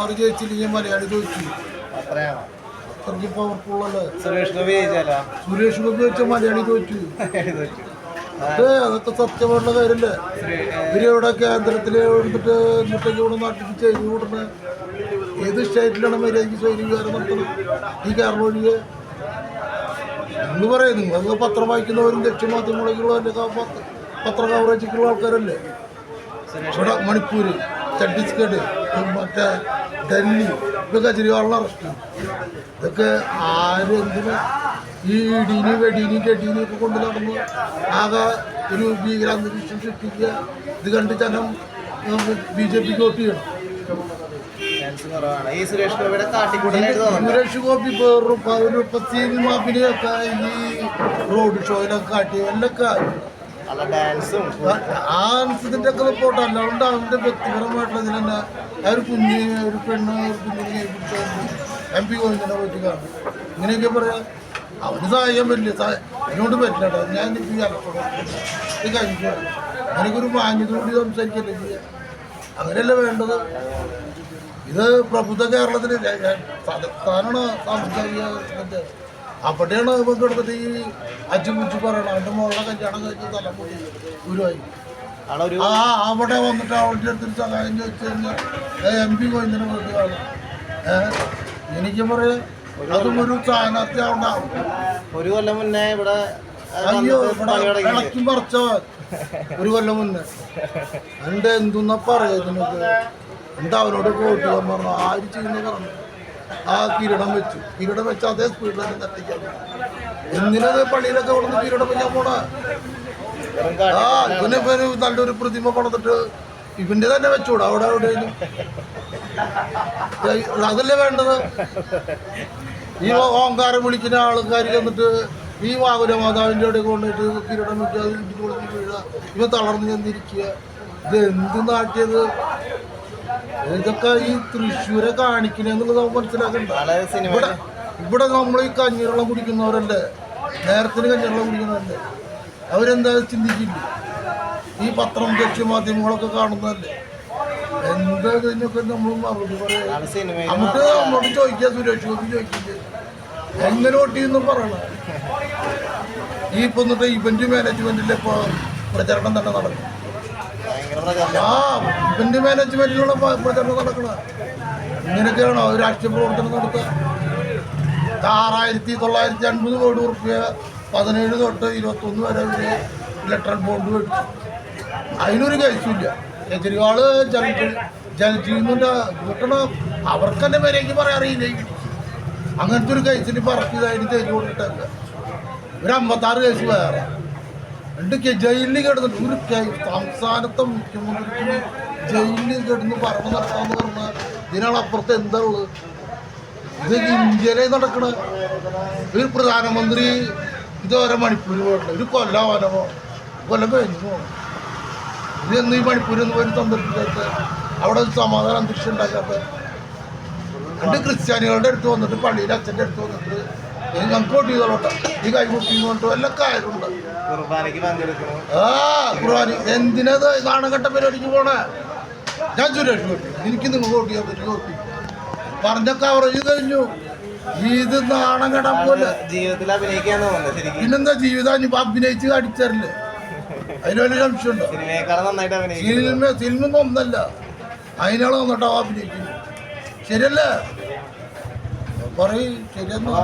നടന്മാർ ജയിച്ചില്ലെങ്കിൽ മലയാളി ചോദിച്ചു അത്രയാണോ? അത്രയ്ക്ക് പവർഫുള്ളല്ലേ സുരേഷ് ഗോപി സുരേഷ് ഗോപി മലയാളി തോറ്റു അതെ അതൊക്കെ സത്യമുള്ള കാര്യല്ലേ ഇവരിവിടെ കേന്ദ്രത്തിൽ എടുത്തിട്ട് എന്നിട്ടേക്ക് ഇവിടെ നാട്ടിൽ ചെയ്തു വിടുന്ന ഏത് സ്റ്റേറ്റിലാണ് മര്യാദയ്ക്ക് സ്വൈര്യവികാരം നടത്തണം? ഈ കാരണം ഒഴികെ. എന്ന് പറയുന്നു നിങ്ങൾ പത്രം വായിക്കുന്നവരും ദക്ഷിണമാധ്യമങ്ങളൊക്കെയുള്ള പത്ര കവറേജൊക്കെയുള്ള ആൾക്കാരല്ലേ? ഇവിടെ മണിപ്പൂര് ഛത്തീസ്ഗഡ് മറ്റേ ഡൽഹി ഇതൊക്കെ അറസ്റ്റ് ചെയ്യും ഇതൊക്കെ ആരെന്തിനും എന്തിന്? ഈ ഇടീനും വെടീനും കെട്ടീനും ഒക്കെ കൊണ്ട് നടന്ന് ആകെ ഒരു ഭീകരാന്തരീക്ഷം സൃഷ്ടിക്കുക. ഇത് കണ്ട് ജനം ബി ജെ പിക്ക് വോട്ട് ചെയ്യണം. സുരേഷ് ഗോപി ഇപ്പൊ ഒരു മാപ്പിനെയൊക്കെ ഈ റോഡ് ഷോയിലൊക്കെ കാട്ടി എല്ലൊക്കെ നല്ല ഡാൻസും. ആ അനുസരിച്ചിന്റെ ഒക്കെ റിപ്പോർട്ട് അല്ലാണ്ട് അവന്റെ വ്യക്തിപരമായിട്ടുള്ള ഇതിൽ തന്നെ ഒരു കുഞ്ഞ് ഒരു പെണ്ണ് ഒരു കുഞ്ഞിനെ എം പി ഗോവിന്ദനെ പറ്റി കാണും. ഇങ്ങനെയൊക്കെ പറയാം. അവന് സഹായിക്കാൻ പറ്റില്ല. സഹായ- എന്നോട് പറ്റില്ല കേട്ടോ. ഞാൻ എനിക്ക് ഇത് കഴിക്കുക എനിക്കൊരു മാന്യതയോട് സംസാരിക്കല്ലേ ചെയ്യുക അങ്ങനെയല്ല വേണ്ടത്? ഇത് പ്രബുദ്ധ കേരളത്തിൽ തലസ്ഥാനാണ് സാംസ്കാരിക അവിടെയാണ് ഇവർക്ക് എടുത്തിട്ട് ഈ അച്ഛൻ കുച്ചു പറയണം അവന്റെ മോളുടെ കല്യാണം കഴിഞ്ഞ് തലമുടി ഗുരുവായി. ആ അവിടെ വന്നിട്ട് അവളുടെ അടുത്തൊരു സഹായം ചോദിച്ചു കഴിഞ്ഞാൽ എം പി കോയിന്ദിനെ ഏഹ് എനിക്ക് പറയാം അതും ഒരു സ്ഥാനാർത്ഥി ഉണ്ടാവും ഒരു കൊല്ലം മുന്നേ ഇവിടെ അയ്യോ ഇവിടെ ഇളക്കും പറിച്ചവൻ. ഒരു കൊല്ലം മുന്നേ. എന്റെ എന്തെന്നാ പറയുന്നത് എന്താ അവനോട് പോയിട്ട് പറഞ്ഞു ആര് ചെയ്യുന്ന പറഞ്ഞു? ആ കിരീടം വെച്ചു. കിരീടം വെച്ച അതേ സ്പീഡിൽ തന്നെ തട്ടിക്കാൻ. എന്തിനത് പള്ളിയിലൊക്കെ കൊടുത്ത് കിരീടം വെക്കാൻ പോണ? ആ ഇവന് ഇവനെ നല്ലൊരു പ്രതിമ പണിതിട്ട് ഇവന്റെ തന്നെ വെച്ചൂടാ അവിടെ എവിടെയും അതല്ലേ വേണ്ടത്? ഈ ഓങ്കാരം വിളിക്കുന്ന ആൾക്കാർ വന്നിട്ട് ഈ വാകുല മാതാവിന്റെ അവിടെ കൊണ്ടിട്ട് കിരീടം വെക്കുക അത് ഇടിച്ച് പൊളിച്ച് വീഴുക ഇവ തളർന്ന് ചെന്നിരിക്കുക ഇത് എന്ത് നാട്ടിയത്? ഇതൊക്കെ ഈ തൃശ്ശൂരെ കാണിക്കണെന്നുള്ളത് നമുക്ക് മനസ്സിലാക്കണ്ട? ഇവിടെ ഇവിടെ നമ്മൾ ഈ കഞ്ഞിവെള്ളം കുടിക്കുന്നവരല്ലേ? നേരത്തിന് കഞ്ഞിവെള്ളം കുടിക്കുന്നവരല്ലേ? അവരെന്താ ചിന്തിക്കില്ല ഈ പത്രം ദക്ഷ്യ മാധ്യമങ്ങളൊക്കെ കാണുന്നതല്ലേ? എന്താ ഇതിനൊക്കെ നമ്മൾ മറുപടി പറയാം? നമുക്ക് നമ്മളോട് ചോദിക്കാം സുരേഷ് ഗോപി ചോദിക്കില്ലേ എങ്ങനെ ഒട്ടിയെന്നും പറയണം? ഈ ഇപ്പൊ എന്നിട്ട് ഇവന്റ് മാനേജ്മെന്റിൽ ഇപ്പൊ പ്രചരണം തന്നെ നടക്കും ഇവന്റ് മാനേജ്മെന്റിലുള്ള പ്രചരണം നടക്കുന്നത്. ഇങ്ങനെയൊക്കെയാണോ? ഒരു രാഷ്ട്രീയ പ്രവർത്തനം നടത്തുക. ആറായിരത്തി തൊള്ളായിരത്തി അൻപത് കോടി റുപ്യ പതിനേഴ് തൊട്ട് ഇരുപത്തൊന്ന് വരെ ഒരു ഇലക്ട്രൽ ബോണ്ട് മേടിച്ചു. അതിനൊരു കേസില്ല കേജ്രിവാൾ ജൽ ജൽജീവിന്റെ കൂട്ടണം അവർക്ക് തന്നെ പേരേക്ക് പറയാൻ അറിയില്ല. അങ്ങനത്തെ ഒരു കേസിന് പറക്കിയതായിട്ട് തേച്ച് കൊടുത്തിട്ടല്ല. ഒരു അമ്പത്താറ് കേസ് വേറെ. രണ്ട് ജയിലിൽ കിടന്നിട്ട് ഒരു സംസ്ഥാനത്തെ മുഖ്യമന്ത്രിക്ക് ജയിലിൽ കിടന്ന് പറമ്പ് നടത്താന്ന് പറഞ്ഞാൽ ഇതിനപ്പുറത്ത് എന്താ ഉള്ളത്? ഇത് ഇന്ത്യയിലെ നടക്കണ ഒരു പ്രധാനമന്ത്രി ഇതുവരെ മണിപ്പൂർ പോകട്ടെ ഒരു കൊല്ലം അവനെ കൊല്ലം കഴിഞ്ഞു പോകണം. ഇത് എന്ന് ഈ മണിപ്പൂരിൽ നിന്ന് പോയി സന്ദർശിക്കാത്ത അവിടെ ഒരു സമാധാന അന്തരീക്ഷം ഉണ്ടാക്കാത്ത രണ്ട് ക്രിസ്ത്യാനികളുടെ അടുത്ത് വന്നിട്ട് പള്ളിയിൽ അച്ഛന്റെ അടുത്ത് വന്നിട്ട് "ഏ, ഞങ്ങൾക്ക് വോട്ട് ചെയ്തോളട്ടെ ഈ കൈ മുട്ടി കൊണ്ടോ എല്ലാം കാര്യമുണ്ട് ആ ഖുർആാനി എന്തിനത് നാണകെട്ട പരിപാടിക്ക് പോണേ? ഞാൻ സുരേഷ് ഗോപി എനിക്ക് നിങ്ങൾ വോട്ട് ചെയ്യാൻ പറ്റും. പറഞ്ഞ കവറേജ് കഴിഞ്ഞു. ഇത് നാണം കെടാൻ പോലെ. ജീവിതത്തിൽ അഭിനയിക്കാൻ പിന്നെന്താ ജീവിതം? അഭിനയിച്ച് അടിച്ചറില്ലേ അതിന് വലിയ സംശയമുണ്ടോ സിനിമ സിനിമ ഒന്നല്ല. അതിനാണ് വന്നിട്ടാ അഭിനയിക്കുന്നു. ശരിയല്ലേ? പറയും ശരിയെന്നോ